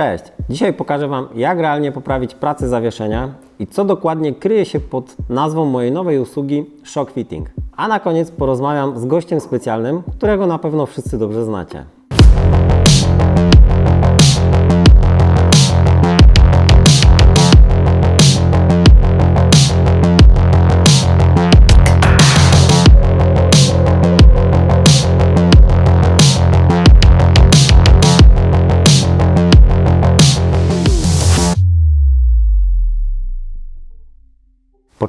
Cześć! Dzisiaj pokażę Wam, jak realnie poprawić pracę zawieszenia i co dokładnie kryje się pod nazwą mojej nowej usługi Shock Fitting. A na koniec porozmawiam z gościem specjalnym, którego na pewno wszyscy dobrze znacie.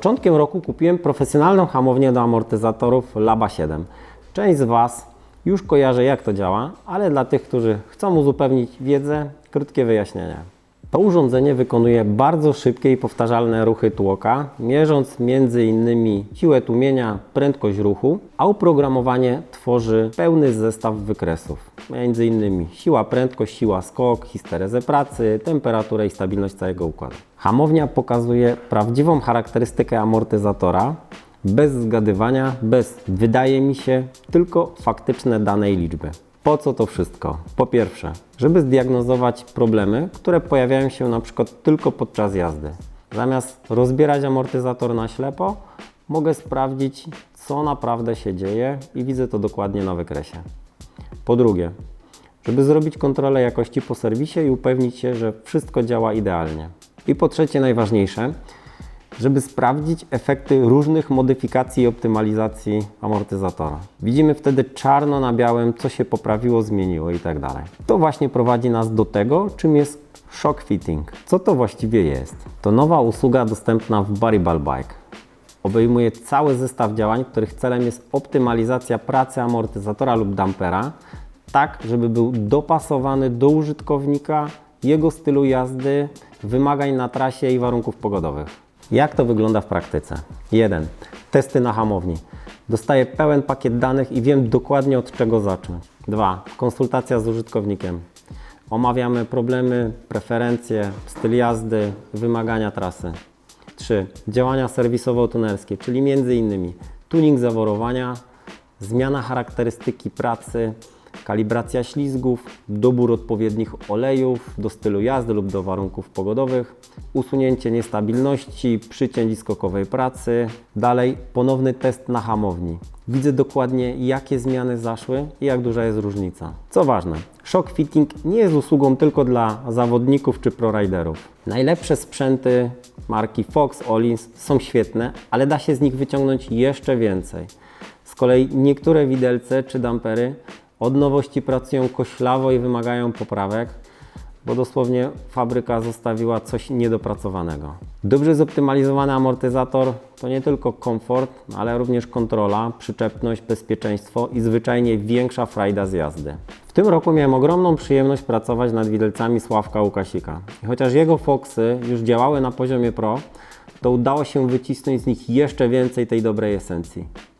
Początkiem roku kupiłem profesjonalną hamownię do amortyzatorów Laba 7. Część z Was już kojarzy jak to działa, ale dla tych, którzy chcą uzupełnić wiedzę, krótkie wyjaśnienie. To urządzenie wykonuje bardzo szybkie i powtarzalne ruchy tłoka, mierząc m.in. siłę tłumienia, prędkość ruchu, a oprogramowanie tworzy pełny zestaw wykresów, m.in. siła, prędkość, siła, skok, histerezę pracy, temperaturę i stabilność całego układu. Hamownia pokazuje prawdziwą charakterystykę amortyzatora, bez zgadywania, bez wydaje mi się, tylko faktyczne dane i liczby. Po co to wszystko? Po pierwsze, żeby zdiagnozować problemy, które pojawiają się na przykład tylko podczas jazdy. Zamiast rozbierać amortyzator na ślepo, mogę sprawdzić, co naprawdę się dzieje i widzę to dokładnie na wykresie. Po drugie, żeby zrobić kontrolę jakości po serwisie i upewnić się, że wszystko działa idealnie. I po trzecie, najważniejsze, żeby sprawdzić efekty różnych modyfikacji i optymalizacji amortyzatora. Widzimy wtedy czarno na białym, co się poprawiło, zmieniło i tak. To właśnie prowadzi nas do tego, czym jest shock fitting. Co to właściwie jest? To nowa usługa dostępna w Baribal Bike. Obejmuje cały zestaw działań, których celem jest optymalizacja pracy amortyzatora lub dampera, tak żeby był dopasowany do użytkownika, jego stylu jazdy, wymagań na trasie i warunków pogodowych. Jak to wygląda w praktyce? 1. Testy na hamowni. Dostaję pełen pakiet danych i wiem dokładnie od czego zacząć. 2. Konsultacja z użytkownikiem. Omawiamy problemy, preferencje, styl jazdy, wymagania trasy. 3. Działania serwisowo-tunerskie, czyli m.in. tuning zaworowania, zmiana charakterystyki pracy, kalibracja ślizgów, dobór odpowiednich olejów do stylu jazdy lub do warunków pogodowych, usunięcie niestabilności, przycięć skokowej pracy. Dalej ponowny test na hamowni. Widzę dokładnie jakie zmiany zaszły i jak duża jest różnica. Co ważne, shock fitting nie jest usługą tylko dla zawodników czy proriderów. Najlepsze sprzęty marki Fox, Olins są świetne, ale da się z nich wyciągnąć jeszcze więcej. Z kolei niektóre widelce czy dampery od nowości pracują koślawo i wymagają poprawek, bo dosłownie fabryka zostawiła coś niedopracowanego. Dobrze zoptymalizowany amortyzator to nie tylko komfort, ale również kontrola, przyczepność, bezpieczeństwo i zwyczajnie większa frajda z jazdy. W tym roku miałem ogromną przyjemność pracować nad widelcami Sławka Łukasika. I chociaż jego Foxy już działały na poziomie pro, to udało się wycisnąć z nich jeszcze więcej tej dobrej esencji.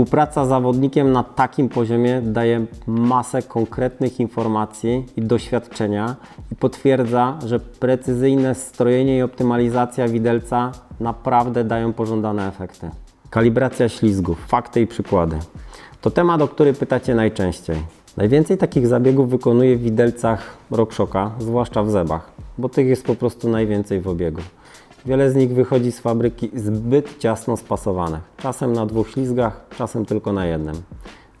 Współpraca z zawodnikiem na takim poziomie daje masę konkretnych informacji i doświadczenia i potwierdza, że precyzyjne strojenie i optymalizacja widelca naprawdę dają pożądane efekty. Kalibracja ślizgów, fakty i przykłady. To temat, o który pytacie najczęściej. Najwięcej takich zabiegów wykonuję w widelcach RockShocka, zwłaszcza w zebach, bo tych jest po prostu najwięcej w obiegu. Wiele z nich wychodzi z fabryki zbyt ciasno spasowane. Czasem na dwóch ślizgach, czasem tylko na jednym.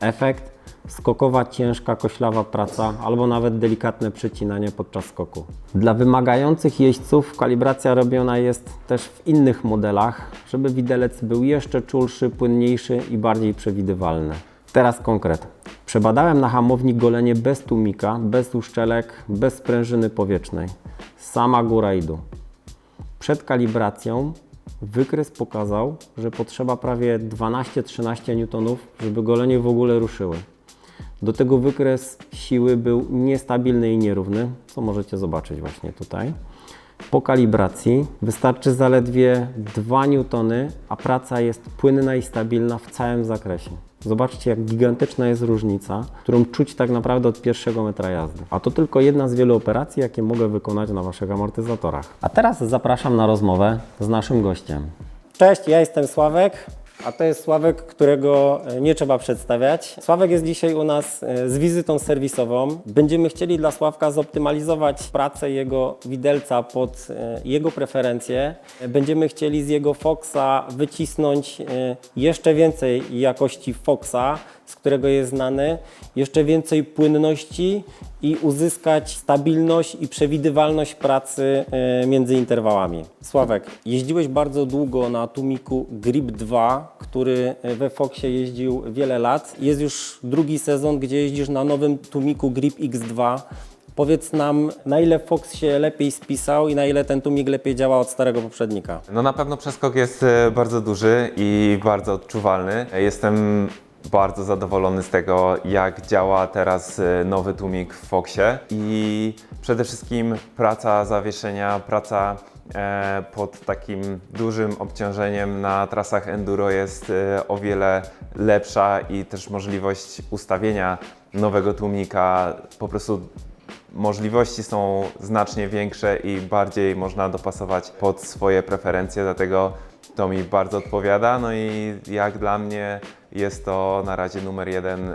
Efekt? Skokowa, ciężka, koślawa praca albo nawet delikatne przecinanie podczas skoku. Dla wymagających jeźdźców kalibracja robiona jest też w innych modelach, żeby widelec był jeszcze czulszy, płynniejszy i bardziej przewidywalny. Teraz konkret. Przebadałem na hamowni golenie bez tłumika, bez uszczelek, bez sprężyny powietrznej. Sama góra i dół. Przed kalibracją wykres pokazał, że potrzeba prawie 12-13 N, żeby golenie w ogóle ruszyły. Do tego wykres siły był niestabilny i nierówny, co możecie zobaczyć właśnie tutaj. Po kalibracji wystarczy zaledwie 2 N, a praca jest płynna i stabilna w całym zakresie. Zobaczcie, jak gigantyczna jest różnica, którą czuć tak naprawdę od pierwszego metra jazdy. A to tylko jedna z wielu operacji, jakie mogę wykonać na Waszych amortyzatorach. A teraz zapraszam na rozmowę z naszym gościem. Cześć, ja jestem Sławek, A to jest Sławek, którego e, nie trzeba przedstawiać. Sławek jest dzisiaj u nas e, z wizytą serwisową. Będziemy chcieli dla Sławka zoptymalizować pracę jego widelca pod e, jego preferencje. Będziemy chcieli z jego Foxa wycisnąć jeszcze więcej jakości Foxa, z którego jest znany, jeszcze więcej płynności i uzyskać stabilność i przewidywalność pracy między interwałami. Sławek, jeździłeś bardzo długo na Tumiku Grip 2, który we Foxie jeździł wiele lat. Jest już drugi sezon, gdzie jeździsz na nowym Tumiku Grip X2. Powiedz nam, na ile Fox się lepiej spisał i na ile ten Tumik lepiej działa od starego poprzednika. No na pewno przeskok jest e, bardzo duży i bardzo odczuwalny. Jestem bardzo zadowolony z tego, jak działa teraz e, nowy tłumik w Foxie i przede wszystkim praca zawieszenia, praca e, pod takim dużym obciążeniem na trasach enduro jest e, o wiele lepsza i też możliwość ustawienia nowego tłumika po prostu możliwości są znacznie większe i bardziej można dopasować pod swoje preferencje, dlatego to mi bardzo odpowiada. No i jak dla mnie jest to na razie numer jeden e,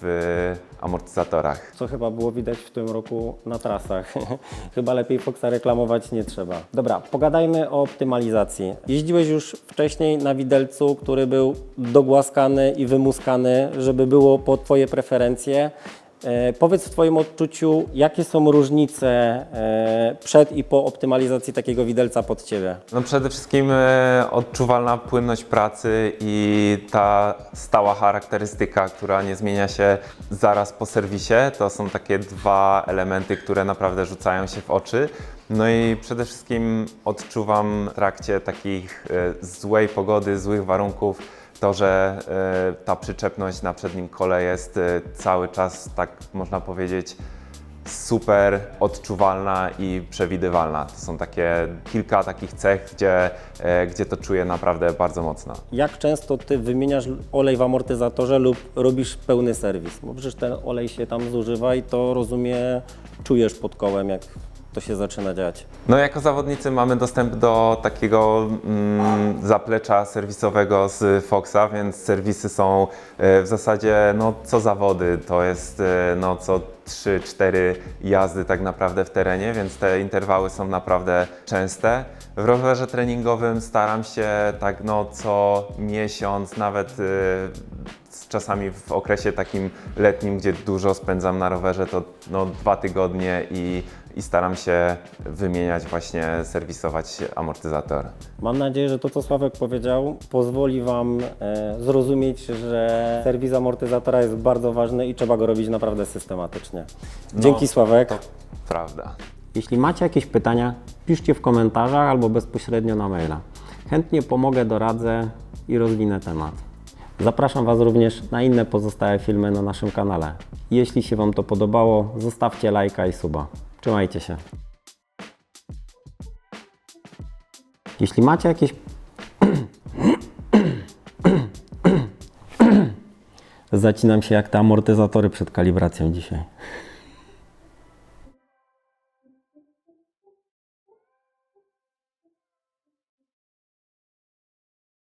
w amortyzatorach. Co chyba było widać w tym roku na trasach. chyba lepiej Foxa reklamować nie trzeba. Dobra, pogadajmy o optymalizacji. Jeździłeś już wcześniej na widelcu, który był dogłaskany i wymuskany, żeby było pod Twoje preferencje. E, powiedz w Twoim odczuciu, jakie są różnice e, przed i po optymalizacji takiego widelca pod Ciebie? No przede wszystkim e, odczuwalna płynność pracy i ta stała charakterystyka, która nie zmienia się zaraz po serwisie. To są takie dwa elementy, które naprawdę rzucają się w oczy. No i przede wszystkim odczuwam w trakcie takich złej pogody, złych warunków, to, że e, ta przyczepność na przednim kole jest e, cały czas, tak można powiedzieć, super odczuwalna i przewidywalna. To są takie kilka takich cech, gdzie, e, gdzie to czuję naprawdę bardzo mocno. Jak często Ty wymieniasz olej w amortyzatorze lub robisz pełny serwis? Bo przecież ten olej się tam zużywa i to rozumie, czujesz pod kołem, jak to się zaczyna dziać. No jako zawodnicy mamy dostęp do takiego mm, zaplecza serwisowego z Foxa, więc serwisy są e, w zasadzie no, co zawody, to jest e, no, co 3-4 jazdy tak naprawdę w terenie, więc te interwały są naprawdę częste. W rowerze treningowym staram się tak no co miesiąc, nawet e, czasami w okresie takim letnim, gdzie dużo spędzam na rowerze, to no, dwa tygodnie i, i staram się wymieniać właśnie, serwisować amortyzator. Mam nadzieję, że to, co Sławek powiedział, pozwoli Wam e, zrozumieć, że serwis amortyzatora jest bardzo ważny i trzeba go robić naprawdę systematycznie. Dzięki Sławek. To prawda. Jeśli macie jakieś pytania, piszcie w komentarzach albo bezpośrednio na maila. Chętnie pomogę, doradzę i rozwinę temat. Zapraszam Was również na inne pozostałe filmy na naszym kanale. Jeśli się Wam to podobało, zostawcie lajka i suba. Trzymajcie się. Jeśli macie jakieś Zacinam się jak te amortyzatory przed kalibracją dzisiaj.